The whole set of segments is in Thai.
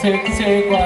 เช็คเช็คว่า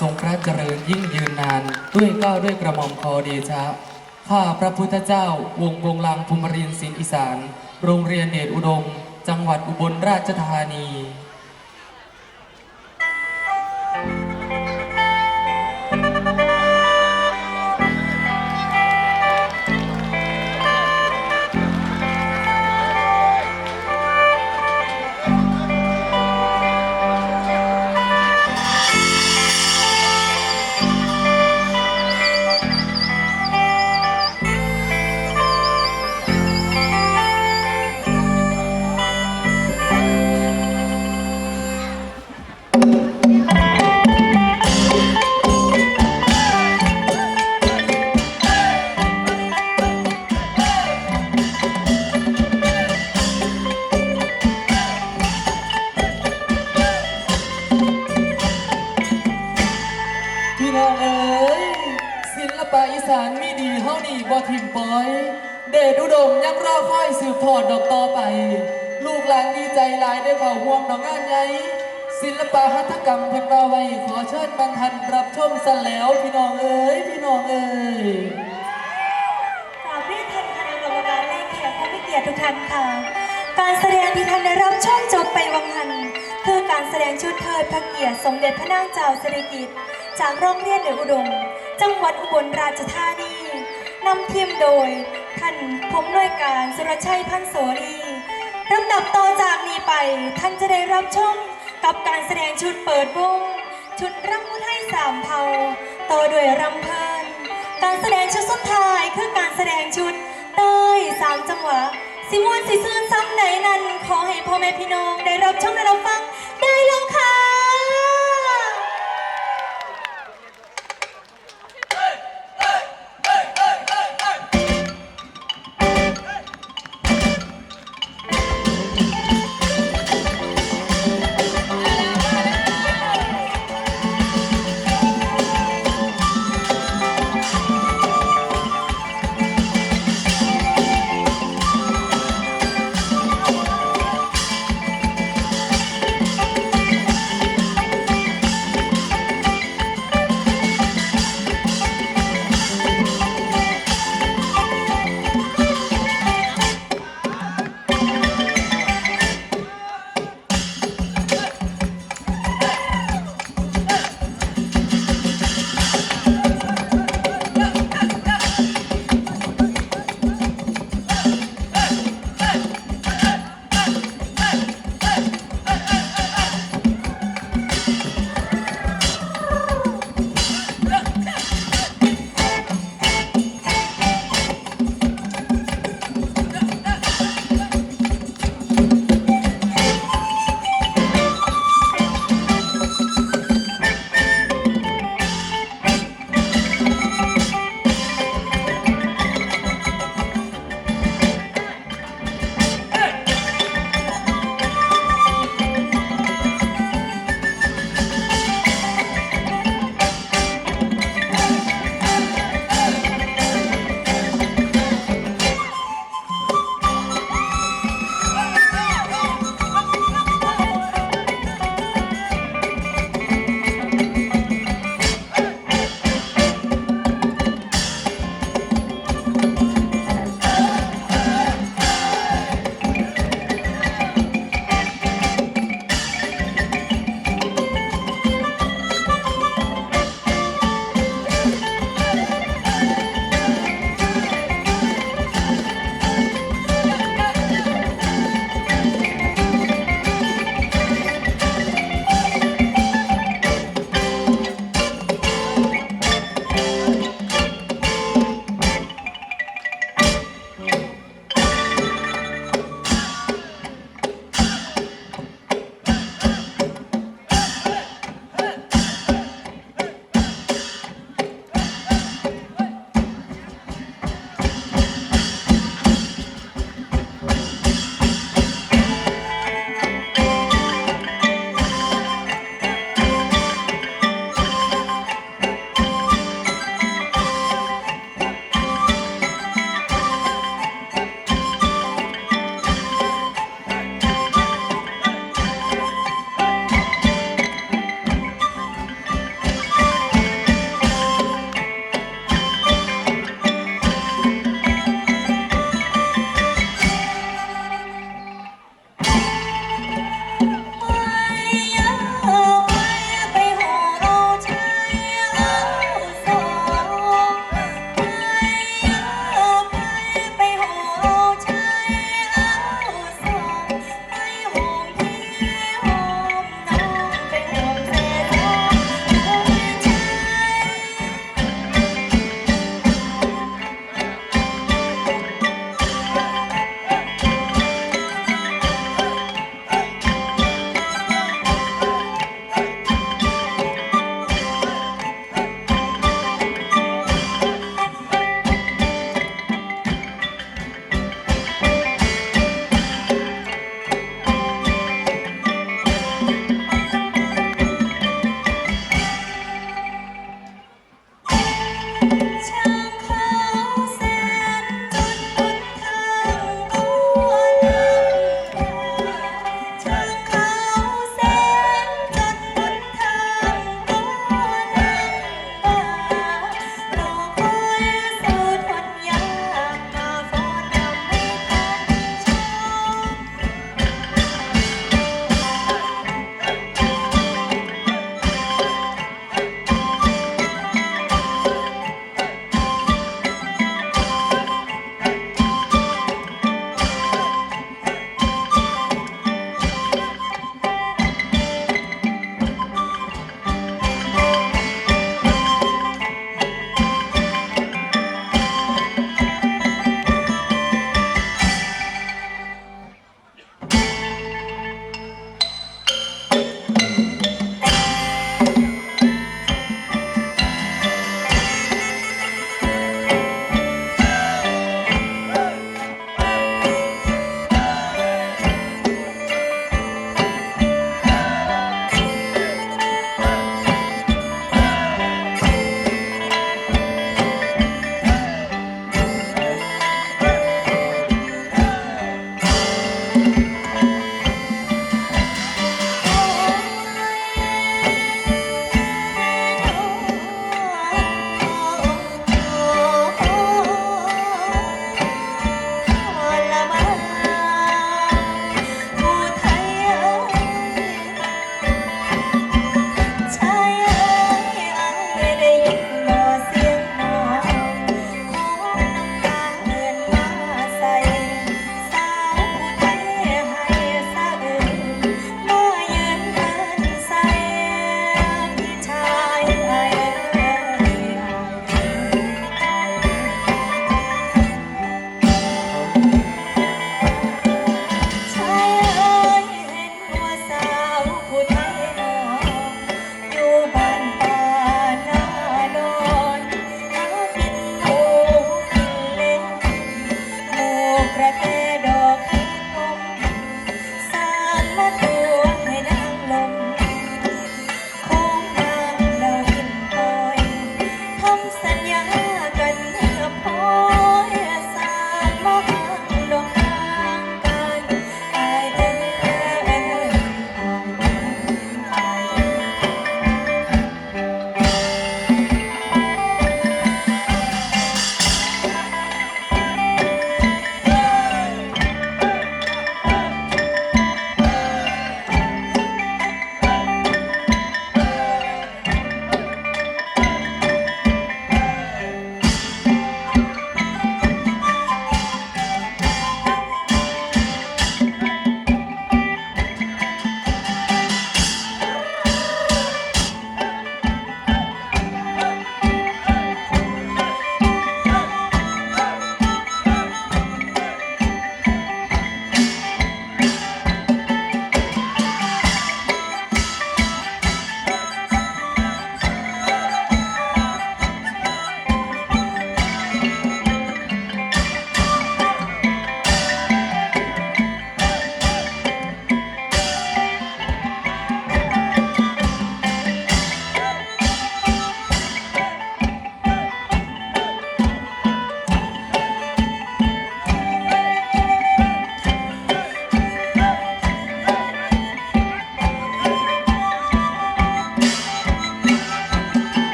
ทรงพระเจริญยิ่งยืนนาน ด้วยเก้าด้วยกระหม่อมคอเดชะข้าพระพุทธเจ้าวงวงลังภูมิรินศิลป์อีสาน โรงเรียนเดชอุดม จังหวัดอุบลราชธานี สานมีดีเฮานี่บ่ทิมปอย เดชอุดมยังรอคอยสืบทอดดอกต่อไป ลูกหลานดีใจหลายได้เข้าห่วมดอกงานใหญ่ศิลปะหัตถกรรมเพิ่นว่าไว้ขอเชิญบรรทันรับชมซะแล้วพี่น้องเอ๋ยพี่น้องเอ๋ยกราบเรียนท่านคณะกรรมการและแขกผู้มีเกียรติทุกท่านค่ะ การแสดงที่ท่านได้รับชมจดงชุดเทิดพระเกียรติสมเด็จพระนางเจ้าสิริกิติ์จากโรงเรียนเหนืออุดม จังหวัดอุบลราชธานีนำทีมโดย ท่านผู้อำนวยการสุรชัยพันโสรีลำดับต่อจากนี้ไป ท่านจะได้รับชมกับการแสดงชุดเปิดวงชุดรำมุไทยสามเผาต่อด้วยรำเพลินการแสดงชุดสุดท้ายคือการแสดงชุดเต้ยสามจังหวะสิมวนสิซื่นซ้ำไหนนั้น ขอให้พ่อแม่พี่น้องได้รับชมและรับฟังได้แล้วค่ะ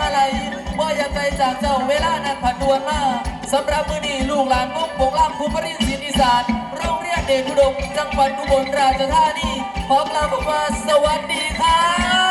มาไหยบ่อยากไปจากเจ้าเวลานั้นผันดวนมาสำหรับมือดีลูกหลานมุกปงล่าำภูมิรินศิลอีสานโรงเรียนเด็กอุดมจังหวัดอุบลราชธานีขอกล่าวว่าสวัสดีครับ